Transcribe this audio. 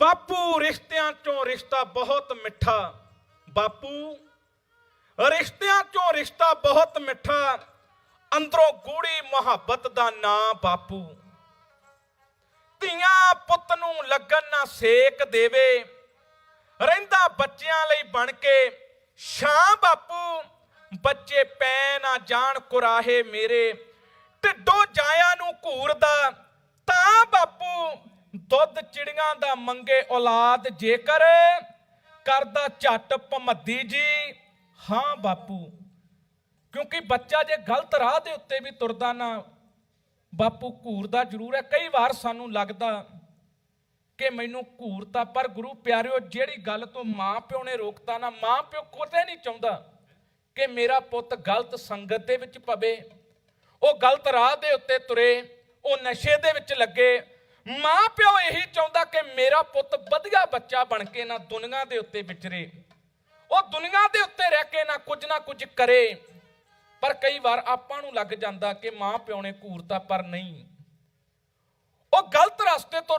ਬਾਪੂ ਰਿਸ਼ਤਿਆਂ ਚੋਂ ਰਿਸ਼ਤਾ ਬਹੁਤ ਮਿੱਠਾ। ਬਾਪੂ, ਰਿਸ਼ਤਿਆਂ ਚੋਂ ਰਿਸ਼ਤਾ ਬਹੁਤ ਮਿੱਠਾ। ਅੰਦਰੋਂ ਗੂੜੀ ਮੁਹੱਬਤ ਦਾ ਨਾਂ ਬਾਪੂ। ਧੀਆਂ ਪੁੱਤ ਨੂੰ ਲੱਗਣ ਨਾ ਸੇਕ ਦੇਵੇ। ਰਹਿੰਦਾ ਬੱਚਿਆਂ ਲਈ ਬਣ ਕੇ ਸ਼ਾਂ ਬਾਪੂ। ਬੱਚੇ ਪੈ ਨਾ ਜਾਣ ਕੁਰਾਹੇ ਮੇਰੇ। ਢਿੱਡੋਂ ਜਾਇਆ ਨੂੰ ਘੂਰਦਾ ਦੁੱਧ ਚਿੜੀਆਂ ਦਾ ਮੰਗੇ ਔਲਾਦ ਜੇਕਰ ਕਰਦਾ ਝੱਟ ਭਮੱਦੀ ਜੀ। ਹਾਂ ਬਾਪੂ, ਕਿਉਂਕਿ ਬੱਚਾ ਜੇ ਗਲਤ ਰਾਹ ਦੇ ਉੱਤੇ ਵੀ ਤੁਰਦਾ ਨਾ, ਬਾਪੂ ਘੂਰਦਾ ਜ਼ਰੂਰ ਹੈ। ਕਈ ਵਾਰ ਸਾਨੂੰ ਲੱਗਦਾ ਕਿ ਮੈਨੂੰ ਘੂਰਤਾ ਪਰ ਗੁਰੂ ਪਿਆਰਿਓ, ਜਿਹੜੀ ਗੱਲ ਤੋਂ ਮਾਂ ਪਿਓ ਨੇ ਰੋਕਤਾ ਨਾ, ਮਾਂ ਪਿਓ ਕਦੇ ਨਹੀਂ ਚਾਹੁੰਦਾ ਕਿ ਮੇਰਾ ਪੁੱਤ ਗਲਤ ਸੰਗਤ ਦੇ ਵਿੱਚ ਪਵੇ। ਉਹ ਗਲਤ ਰਾਹ ਦੇ ਉੱਤੇ ਤੁਰੇ, ਉਹ ਨਸ਼ੇ ਦੇ ਵਿੱਚ ਲੱਗੇ ਮਾਂ ਪਿਓ ਇਹੀ ਚਾਹੁੰਦਾ ਕਿ ਮੇਰਾ ਪੁੱਤ ਵਧੀਆ ਬੱਚਾ ਬਣ ਕੇ ਨਾ ਦੁਨੀਆ ਦੇ ਉੱਤੇ ਵਿਚਰੇ। ਉਹ ਦੁਨੀਆ ਦੇ ਉੱਤੇ ਰਹਿ ਕੇ ਨਾ ਕੁਝ ਨਾ ਕੁਝ ਕਰੇ। ਪਰ ਕਈ ਵਾਰ ਆਪਾਂ ਨੂੰ ਲੱਗ ਜਾਂਦਾ ਕਿ ਮਾਂ ਪਿਓ ਨੇ ਘੂਰਤਾ ਪਰ ਨਹੀਂ। ਉਹ ਗਲਤ ਰਸਤੇ ਤੋਂ